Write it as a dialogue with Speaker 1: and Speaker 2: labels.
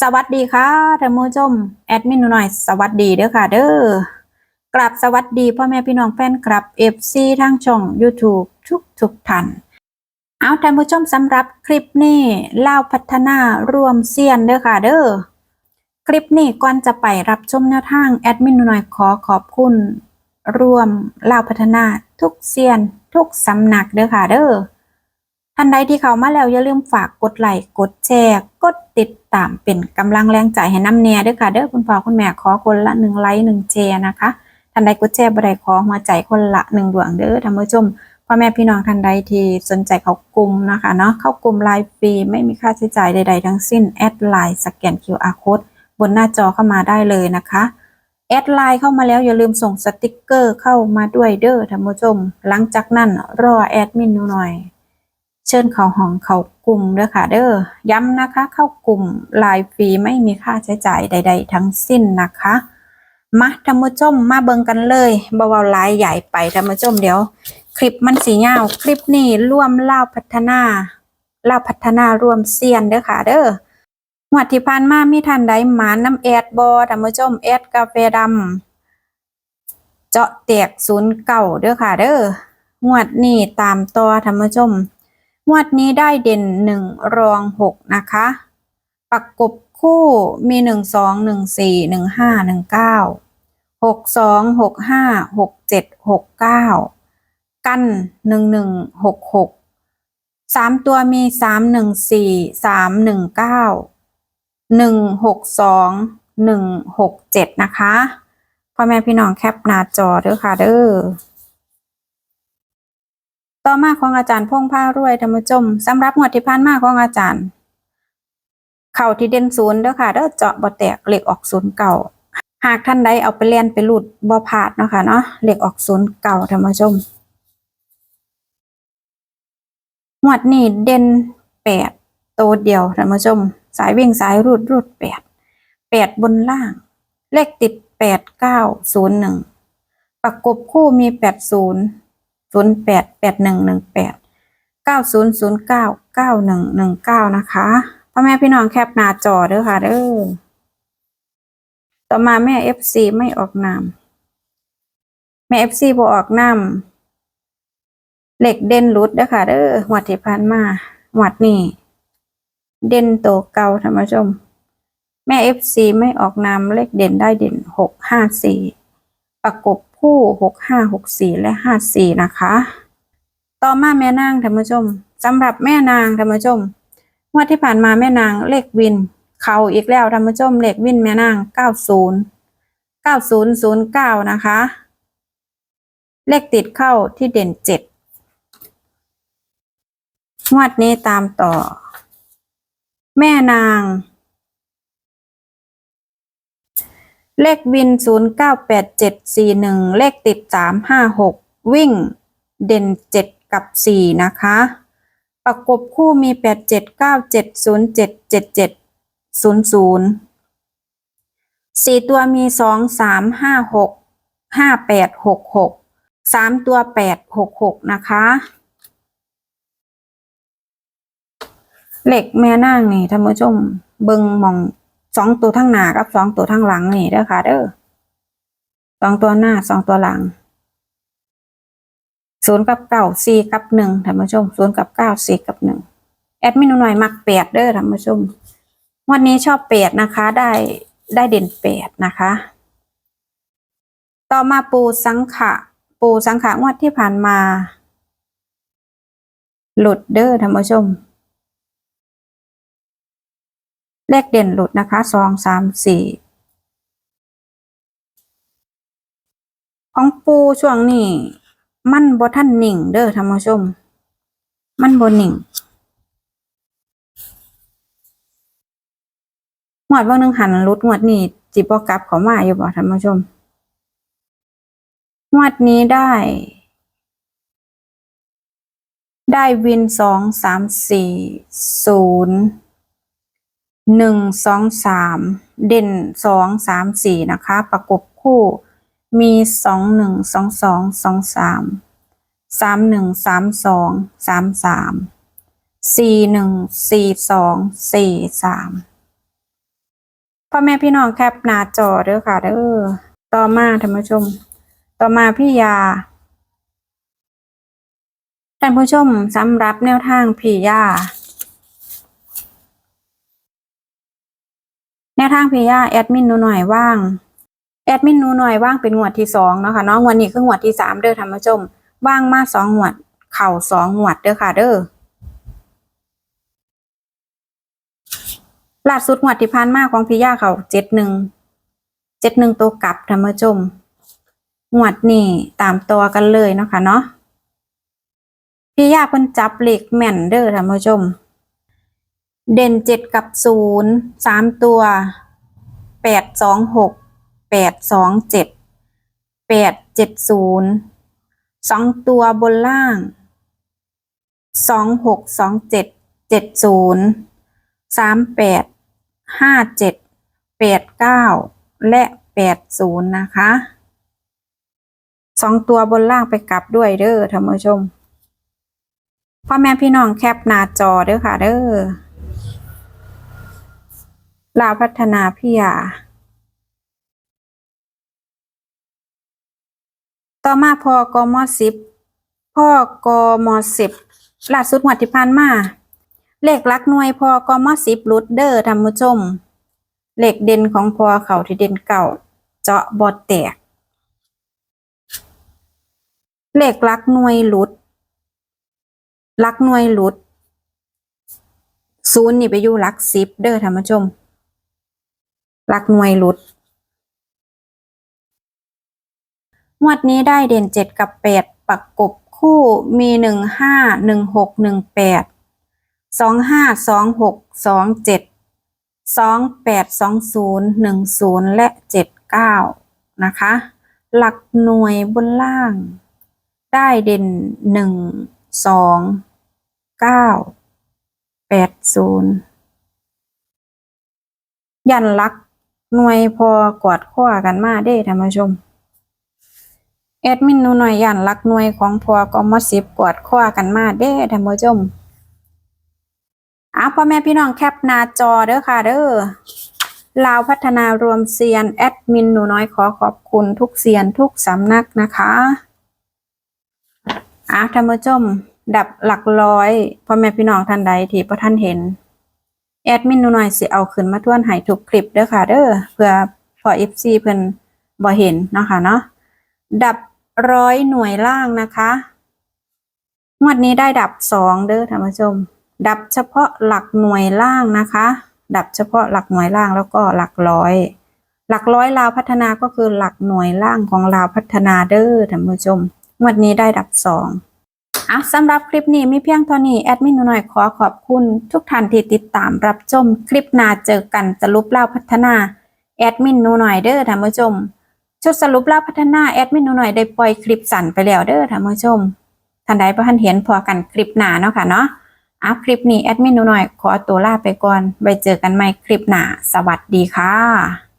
Speaker 1: สวัสดีค่ะท่านผู้ชมแอดมินหนูหน่อยสวัสดีเด้อค่ะ เด้อกลับสวัสดีพ่อแม่พี่น้องแฟนคลับ FC ทางช่อง YouTube ทุกทุกท่านเอาท่านผู้ชมสำหรับคลิปนี้เล่าพัฒนารวมเซียนเด้อค่ะ เด้อคลิปนี้ก่อนจะไปรับชมแนวทางแอดมินหนูหน่อยขอขอบคุณรวมเล่าพัฒนาทุกเซียนทุกสำนักเด้อค่ะ เด้อ ท่านใดที่เข้ามาแล้วอย่าลืมฝากกดไลค์กดแชร์กดติดตามเป็นกำลังแรงใจให้น้ำเนียด้วยค่ะเด้อคุณพ่อคุณแม่ขอคนละหนึ่งไลค์หนึ่งแชร์นะคะท่านใดกดแชร์บ่ได้ขอหัวใจคนละหนึ่งดวงเด้อท่านผู้ชมพ่อแม่พี่น้องท่านใดที่สนใจเข้ากลุ่มนะคะเนาะเข้ากลุ่มไลน์ฟรีไม่มีค่าใช้จ่ายใด ๆ ทั้งสิ้นแอดไลน์สแกน QR code บนหน้าจอเข้ามาได้เลยนะคะแอดไลน์เข้ามาแล้วอย่าลืมส่งสติกเกอร์เข้ามาด้วยเด้อท่านผู้ชม หลังจากนั้นรอแอดมินหน่อย เชิญเขาห้องเขากลุ่มเด้อค่ะ เด้อย้ำนะคะ เข้ากลุ่มลน์ฟรีไม่มีค่าใช้จ่ายใด ๆ ทั้งสิ้นนะคะมาท่านผู้ชมมาเบิ่งกันเลยเบาๆลน์ใหญ่ไปท่านผู้ชมเดี๋ยว คลิปมันสียาคลิปนี้ร่วมเล่าพัฒนาเล่าพัฒนารวมเซียนเด้อค่ะ เด้อหวดที่ผ่านมามีท่านใดหมาน้ำแอดบอท่านผู้ชมแอดกาแฟดำเจาะแตกศูนย์เก่าเด้อค่ะ เด้องวดนี้ตามต่อท่านผู้ชม งวดนี้ได้เด่นหนึ่งรองหกนะคะ ประกบคู่มีหนึ่งสองหนึ่งสี่หนึ่งห้าหนึ่งเก้าหกสองหกห้าหกเจ็ดหกเก้ากันหนึ่งหนึ่งหกหกสามตัวมีสามหนึ่งสี่สามหนึ่งเก้าหนึ่งหกสองหนึ่งหกเจ็ดนะคะพ่อแม่พี่น้องแคปหน้าจอเด้อค่ะเด้อ ต่อมาของอาจารย์พงผ้ารวยธรรมจมสำหรับงวดที่ผ่านมาของอาจารย์ เข่าที่เด่นศูนย์เด้อค่ะเด้อเจาะบ่แตกเหล็กออกศูนย์เก่าหากท่านใดเอาไปเลียนไปหลุดบ่พลาดเนาะค่ะเนาะเหล็กออกศูนย์เก่าธรรมชมงวดนี้เด่นแปดโตวเดียวธรรมชม สายวิ่งสายรูดรูดแปดแปดบนล่าง เลขติดแปดเก้าศูนย์หนึ่งประกบคู่มีแปดศูนย์ ศูนย์แปดแปดหนึ่งหนึ่งแปดเก้าศูนย์ศูนย์เก้าเก้าหนึ่งหนึ่งเก้านะคะพ่อแม่พี่น้องแคปหน้าจอเด้อค่ะเด้อต่อมาแม่เอฟซีไม่ออกนามแม่เอฟซีบอออกนามเหล็กเด่นรุดเด้อค่ะเด้อหวัดที่ผ่านมาหวัดนี่เด่นโตเก่าท่านผู้ชม แม่เอฟซีไม่ออกนามเลขเด่นได้เด่นหกห้าสี่ประกบ คู่หกห้าหกสี่และห้าสี่นะคะ ต่อมาแม่นางท่านผู้ชมสำหรับแม่นางท่านผู้ชมงวดที่ผ่านมาแม่นางเลขวิน เขาอีกแล้วท่านผู้ชมเลขวินแม่นางเก้าศูนย์เก้าศูนย์ศูนย์เก้านะคะ เลขติดเข้าที่เด่นเจ็ดงวดนี้ตามต่อ แม่นาง เลขวินศูนย์เก้าแปดเจ็ดสี่หนึ่งเลขติดสามห้าหกวิ่ง เด่นเจ็ดกับสี่นะคะ ประกบคู่มีแปดเจ็ดเก้าเจ็ดศูนย์เจ็ดเจ็ดเจ็ดศูนย์ศูนย์สี่ตัวมีสองสามห้าหกห้าแปดหกหกสามตัวแปดหกหกนะคะ เหล็กแม่นางนี่ท่านผู้ชมเบิงมอง สองตัวทั้งหน้ากับสองตัวทั้งหลังนี่เด้อค่ะ เด้อสองตัวหน้าสองตัวหลังศูนย์กับเก้าสี่กับหนึ่งท่านผู้ชมศูนย์กับเก้าสี่กับหนึ่งแอดมินหน่อยมักแปดเด้อท่านผู้ชมวันนี้ชอบแปดนะคะ ได้ได้เด่นแปดนะคะ ต่อมาปูสังขะ ปูสังขะงวดที่ผ่านมา หลุดเด้อท่านผู้ชม เลขเด่นหลุดนะคะสองสามสี่ของปูช่วงนี้ มันบ่ท่านหนิ่งเด้อท่านผู้ชม มันบ่นิ่งหวดว่านึงหันลุดหวดนี้จิบกลับเขามาอยู่บ่ท่านผู้ชมหวดนี้ได้ ได้วินสองสามสี่ศูนย์ หนึ่งสองสามเด่นสองสามสี่นะคะ ประกบคู่มีสองหนึ่งสองสองสองสามสามหนึ่งสามสองสามสามสี่หนึ่งสี่สองสี่สามพ่อแม่พี่น้องแคปหน้าจอเด้อค่ะเด้อต่อมาท่านผู้ชม ต่อมาพี่ยาท่านผู้ชมสำหรับแนวทางพี่ยา แนวทางพี่ยาแอดมินหนูหน่อยว่างแอดมินหนูหน่อยว่างเป็นงวดที่สองเนาะค่ะเน้องวันนี้คืองวดที่สามเด้อท่านผู้ชมว่างมาสองงวด เข่าสองงวดเด้อค่ะ เด้อล่าสุดงวดที่ผ่านมาของพี่ย่าเขาเจ็ดหนึ่งเจ็ดหนึ่งตัวกลับท่านผู้ชมงวดนี้ตามตัวกันเลยเนาะค่ะเนาะพี่ย่าเพิ่นจับเหล็กแม่นเด้อท่านผู้ชม เด่นเจ็ดกับศูนย์สามตัวแปดสองหกแปดสองเจ็ดแปดเจ็ดศูนย์สองตัวบนล่างสองหกสองเจ็ดเจ็ดศูนย์สามแปดห้าเจ็ดแปดเก้าและแปดศูนย์นะคะสองตัวบนล่างไปกลับด้วยเด้อท่านผู้ชมพ่อแม่พี่น้องแคปหน้าจอเด้อค่ะเด้อ ลาวพัฒนาพิยา ต่อมาพอกมสิบพ่อกมสิบล่าสุดหัวดที่ผ่านมา เลขลักหน่วยพอกมสิบรุดเดอร์ท่านผู้ชม เลขเด่นของพอเขาที่เด่นเก่า เจาะบอดแตก เลขหลักหน่วยหลุดลักหน่วยหลุดศูนย์นี่ไปอยู่ลักสิบเดอท่านผู้ชม หลักหน่วยหลุดงวดนี้ได้เด่นเจ็ดกับแปดประกบคู่มีหนึ่งห้าหนึ่งหกหนึ่งแปดสองห้าสองหกสองเจ็ดสองแปดสองศูนย์หนึ่งศูนย์และเจ็ดเก้านะคะ หลักหน่วยบนล่าง ได้เด่นหนึ่งสองเก้าแปดศูนย์ยันลัก หน่วยพอกอดข้อกันมาเด้ท่านผู้ชม แอดมินหนูหน่อยยันลักหน่วยของพอกมสิบกอดข้อกันมาเด้ท่านผู้ชมอ้าวพ่อแม่พี่น้องแคปหน้าจอเด้อค่ะเด้อลาวพัฒนารวมเซียนแอดมินหนูน้อยขอขอบคุณทุกเซียนทุกสำนักนะคะอ้าวท่านผู้ชม ดับหลักร้อยพ่อแม่พี่น้องท่านใดที่พระท่านเห็น แอดมินหนูหน่อยสิเอาขึ้นมาทวนให้ทุกคลิปเด้อค่ะ เด้อเพื่อพอ FC เพิ่นบ่เห็นเนาะค่ะเนาะดับร้อยหน่วยล่างนะคะงวดนี้ได้ดับสองเด้อท่านผู้ชม ดับเฉพาะหลักหน่วยล่างนะคะ ดับเฉพาะหลักหน่วยล่างแล้วก็หลักร้อย หลักร้อยลาวพัฒนาก็คือหลักหน่วยล่างของลาวพัฒนาเด้อท่านผู้ชมงวดนี้ได้ดับสอง อะสำหรับคลิปนี้มีเพียงเท่านี้แอดมินหนูหน่อยขอขอบคุณทุกท่านที่ติดตามรับชมคลิปหน้าเจอกันสรุปเล่าพัฒนาแอดมินหนูหน่อยเด้อท่านผู้ชมชุดสรุปเล่าพัฒนาแอดมินหนูหน่อยได้ปล่อยคลิปสั่นไปแล้วเด้อท่านผู้ชมท่านใดบ่ทันเห็นพอกันคลิปหน้าเนาะค่ะเนาะอะคลิปนี้แอดมินหนูหน่อยขอตัวลาไปก่อนไว้เจอกันใหม่คลิปหน้าสวัสดีค่ะ